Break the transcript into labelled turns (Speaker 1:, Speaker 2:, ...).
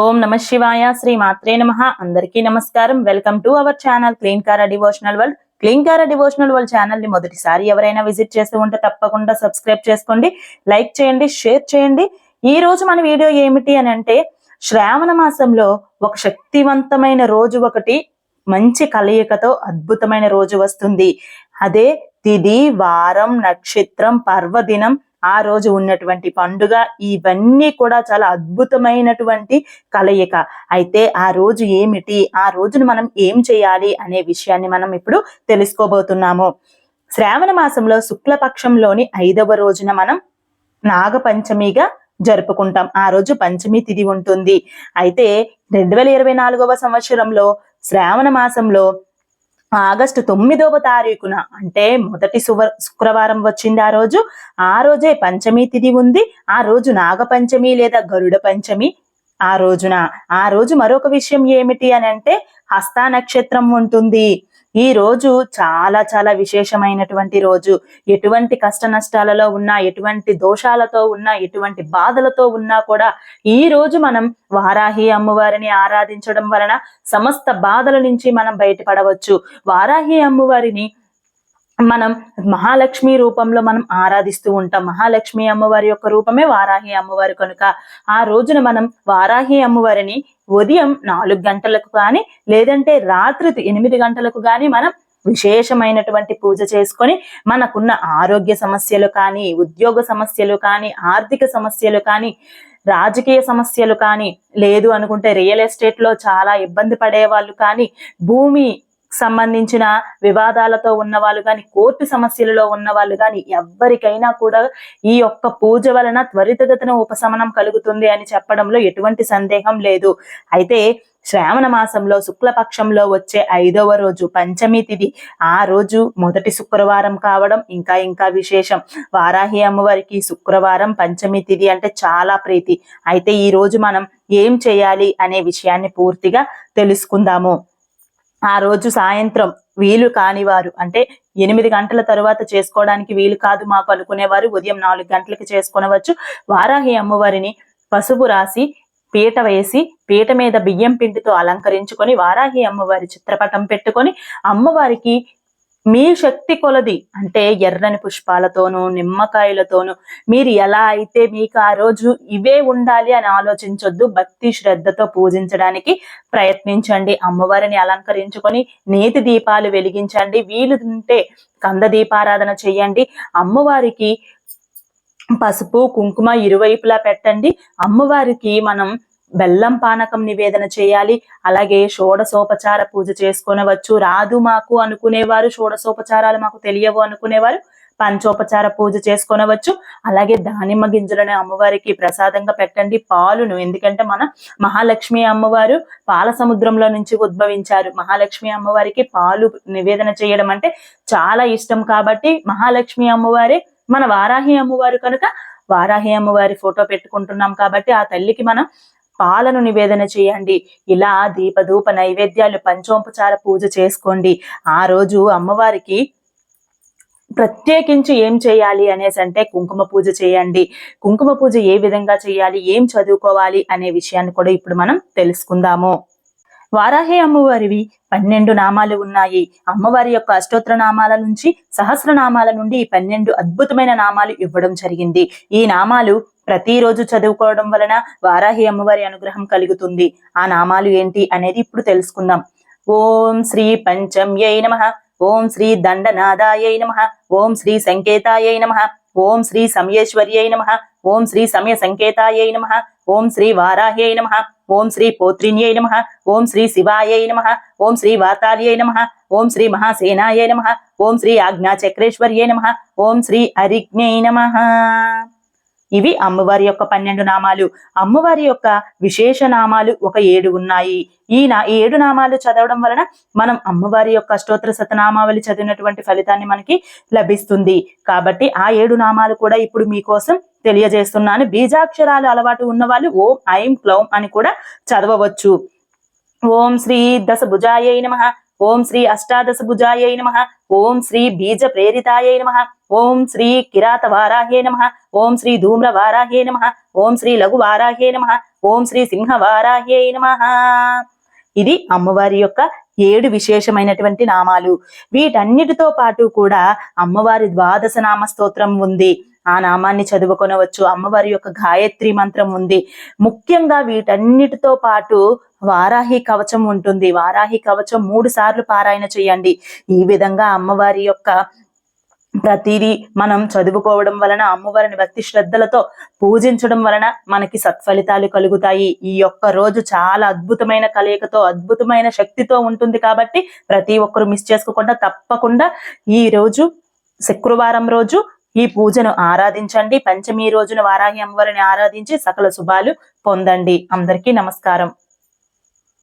Speaker 1: ఓం నమ శివాయ శ్రీ మాత్రే నమ. అందరికీ నమస్కారం. Welcome to our channel clean కారా డివోషనల్ వరల్డ్. క్లీన్ కారా డివోషనల్ వరల్డ్ ఛానల్ని మొదటిసారి ఎవరైనా విజిట్ చేస్తూ ఉంటే తప్పకుండా సబ్స్క్రైబ్ చేసుకోండి లైక్ చేయండి షేర్ చేయండి. ఈ రోజు మన వీడియో ఏమిటి అని అంటే శ్రావణ మాసంలో ఒక శక్తివంతమైన రోజు ఒకటి మంచి కలయికతో అద్భుతమైన రోజు వస్తుంది. అదే తిది వారం నక్షత్రం పర్వదినం ఆ రోజు ఉన్నటువంటి పండుగ ఇవన్నీ కూడా చాలా అద్భుతమైనటువంటి కలయిక. అయితే ఆ రోజు ఏమిటి? ఆ రోజును మనం ఏం చేయాలి అనే విషయాన్ని మనం ఇప్పుడు తెలుసుకోబోతున్నాము. శ్రావణ మాసంలో శుక్లపక్షంలోని ఐదవ రోజున మనం నాగపంచమిగా జరుపుకుంటాం. ఆ రోజు పంచమి తిథి ఉంటుంది. అయితే రెండు వేల ఇరవై నాలుగవ సంవత్సరంలో శ్రావణ మాసంలో ఆగస్టు తొమ్మిదవ తారీఖున అంటే మొదటి సువ శుక్రవారం వచ్చింది ఆ రోజు. ఆ రోజే పంచమి తిథి ఉంది. ఆ రోజు నాగపంచమి లేదా గరుడ పంచమి ఆ రోజున. ఆ రోజు మరొక విషయం ఏమిటి అని అంటే హస్త నక్షత్రం ఉంటుంది. ఈ రోజు చాలా చాలా విశేషమైనటువంటి రోజు. ఎటువంటి కష్ట నష్టాలలో ఉన్నా ఎటువంటి దోషాలతో ఉన్నా ఎటువంటి బాధలతో ఉన్నా కూడా ఈ రోజు మనం వారాహి అమ్మవారిని ఆరాధించడం వలన సమస్త బాధల నుంచి మనం బయటపడవచ్చు. వారాహి అమ్మవారిని మనం మహాలక్ష్మి రూపంలో మనం ఆరాధిస్తూ ఉంటాం. మహాలక్ష్మి అమ్మవారి యొక్క రూపమే వారాహి అమ్మవారి కనుక. ఆ రోజున మనం వారాహి అమ్మవారిని ఉదయం నాలుగు గంటలకు కానీ లేదంటే రాత్రి ఎనిమిది గంటలకు కానీ మనం విశేషమైనటువంటి పూజ చేసుకొని మనకున్న ఆరోగ్య సమస్యలు కానీ ఉద్యోగ సమస్యలు కానీ ఆర్థిక సమస్యలు కానీ రాజకీయ సమస్యలు కానీ లేదు అనుకుంటే రియల్ ఎస్టేట్లో చాలా ఇబ్బంది పడే వాళ్ళు కానీ భూమి సంబంధించిన వివాదాలతో ఉన్న వాళ్ళు కానీ కోర్టు సమస్యలలో ఉన్న వాళ్ళు కానీ ఎవరికైనా కూడా ఈ యొక్క పూజ వలన త్వరితగతిన ఉపశమనం కలుగుతుంది అని చెప్పడంలో ఎటువంటి సందేహం లేదు. అయితే శ్రావణ మాసంలో శుక్లపక్షంలో వచ్చే ఐదవ రోజు పంచమి తిథి ఆ రోజు మొదటి శుక్రవారం కావడం ఇంకా ఇంకా విశేషం. వారాహి అమ్మవారికి శుక్రవారం పంచమి తిథి అంటే చాలా ప్రీతి. అయితే ఈ రోజు మనం ఏం చేయాలి అనే విషయాన్ని పూర్తిగా తెలుసుకుందాము. ఆ రోజు సాయంత్రం వీలు కానివారు. అంటే ఎనిమిది గంటల తరువాత చేసుకోవడానికి వీలు కాదు మాకు అనుకునేవారు. ఉదయం నాలుగు గంటలకు చేసుకునవచ్చు. వారాహి అమ్మవారిని పసుపు రాసి పీట వేసి పీట మీద బియ్యం పిండితో అలంకరించుకొని వారాహి అమ్మవారి చిత్రపటం పెట్టుకొని అమ్మవారికి మీ శక్తి కొలది. అంటే ఎర్రని పుష్పాలతోనూ నిమ్మకాయలతోనూ మీరు ఎలా అయితే మీకు ఆ రోజు ఇవే ఉండాలి అని ఆలోచించొద్దు. భక్తి శ్రద్ధతో పూజించడానికి ప్రయత్నించండి. అమ్మవారిని అలంకరించుకొని నేతి దీపాలు వెలిగించండి. వీలు ఉంటే కంద దీపారాధన చేయండి. అమ్మవారికి పసుపు కుంకుమ ఇరువైపులా పెట్టండి. అమ్మవారికి మనం బెల్లం పానకం నివేదన చేయాలి. అలాగే షోడసోపచార పూజ చేసుకొనవచ్చు. రాదు మాకు అనుకునేవారు షోడసోపచారాలు మాకు తెలియవు అనుకునేవారు. పంచోపచార పూజ చేసుకొనవచ్చు. అలాగే దానిమ్మ గింజలను అమ్మవారికి ప్రసాదంగా పెట్టండి. పాలును ఎందుకంటే మన మహాలక్ష్మి అమ్మవారు పాల సముద్రంలో నుంచి ఉద్భవించారు. మహాలక్ష్మి అమ్మవారికి పాలు నివేదన చేయడం అంటే చాలా ఇష్టం కాబట్టి మహాలక్ష్మి అమ్మవారే మన వారాహి అమ్మవారు కనుక వారాహి అమ్మవారి ఫోటో పెట్టుకుంటున్నాం కాబట్టి ఆ తల్లికి మనం పాలను నివేదన చేయండి. ఇలా దీపధూప నైవేద్యాలు పంచోపచార పూజ చేసుకోండి. ఆ రోజు అమ్మవారికి ప్రత్యేకించి ఏం చేయాలి అనేసి అంటే కుంకుమ పూజ చేయండి. కుంకుమ పూజ ఏ విధంగా చేయాలి? ఏం చదువుకోవాలి అనే విషయాన్ని కూడా ఇప్పుడు మనం తెలుసుకుందాము. వారాహే అమ్మవారివి పన్నెండు నామాలు ఉన్నాయి. అమ్మవారి యొక్క అష్టోత్తర నామాల నుంచి సహస్రనామాల నుండి ఈ పన్నెండు అద్భుతమైన నామాలు ఇవ్వడం జరిగింది. ఈ నామాలు ప్రతిరోజు చదువుకోవడం వలన వారాహి అమ్మవారి అనుగ్రహం కలుగుతుంది ఆ నామాలు ఏంటి అనేది ఇప్పుడు తెలుసుకుందాం ఓం శ్రీ పంచమ్యై నమ ఓం శ్రీ దండనాదాయై నమ ఓం శ్రీ సంకేతాయై నమ ఓం శ్రీ సమయేశ్వర్యై నమ ఓం శ్రీ సమయ సంకేతాయై నమ ఓం శ్రీ వారాహ్యై నమ ఓం శ్రీ పోత్రిన్యై నమ ఓం శ్రీ శివాయై నమ ఓం శ్రీ వాతాల్యై నమ ఓం శ్రీ మహాసేనాయై నమ ఓం శ్రీ ఆజ్ఞా చక్రేశ్వర్యై నమ ఓం శ్రీ అరిజ్ఞై నమ ఇవి అమ్మవారి యొక్క పన్నెండు నామాలు. అమ్మవారి యొక్క విశేష నామాలు ఒక ఏడు ఉన్నాయి. ఈ నా ఈ ఏడు నామాలు చదవడం వలన మనం అమ్మవారి యొక్క అష్టోత్తర శతనామావళి చదివినటువంటి ఫలితాన్ని మనకి లభిస్తుంది. కాబట్టి ఆ ఏడు నామాలు కూడా ఇప్పుడు మీకోసం తెలియజేస్తున్నాను. బీజాక్షరాలు అలవాటు ఉన్న వాళ్ళు ఓం ఐం క్లౌం అని కూడా చదవవచ్చు. ఓం శ్రీ దశ భుజాయ నమ. ఓం శ్రీ అష్టాదశ భుజాయై నమ. ఓం శ్రీ బీజ ప్రేరితాయై నమ. ఓం శ్రీ కిరాత వారాహే నమ. ఓం శ్రీ ధూమ్ర వారాహే నమ. ఓం శ్రీ లఘు వారాహే నమ. ఓం శ్రీ సింహవారాహ్యై నమ. ఇది అమ్మవారి యొక్క ఏడు విశేషమైనటువంటి నామాలు. వీటన్నిటితో పాటు కూడా అమ్మవారి ద్వాదశ నామ స్తోత్రం ఉంది. ఆ నామాన్ని చదువుకొనవచ్చు. అమ్మవారి యొక్క గాయత్రి మంత్రం ఉంది. ముఖ్యంగా వీటన్నిటితో పాటు వారాహి కవచం ఉంటుంది. వారాహి కవచం మూడు సార్లు పారాయణ చేయండి. ఈ విధంగా అమ్మవారి యొక్క ప్రతిదీ మనం చదువుకోవడం వలన అమ్మవారిని భక్తి శ్రద్ధలతో పూజించడం వలన మనకి సత్ఫలితాలు కలుగుతాయి. ఈ యొక్క రోజు చాలా అద్భుతమైన కలయికతో అద్భుతమైన శక్తితో ఉంటుంది కాబట్టి ప్రతి ఒక్కరు మిస్ చేసుకోకుండా తప్పకుండా ఈ రోజు శుక్రవారం రోజు ఈ పూజను ఆరాధించండి. పంచమి రోజున వారాహి అమ్మవారిని ఆరాధించి సకల శుభాలు పొందండి. అందరికీ నమస్కారం.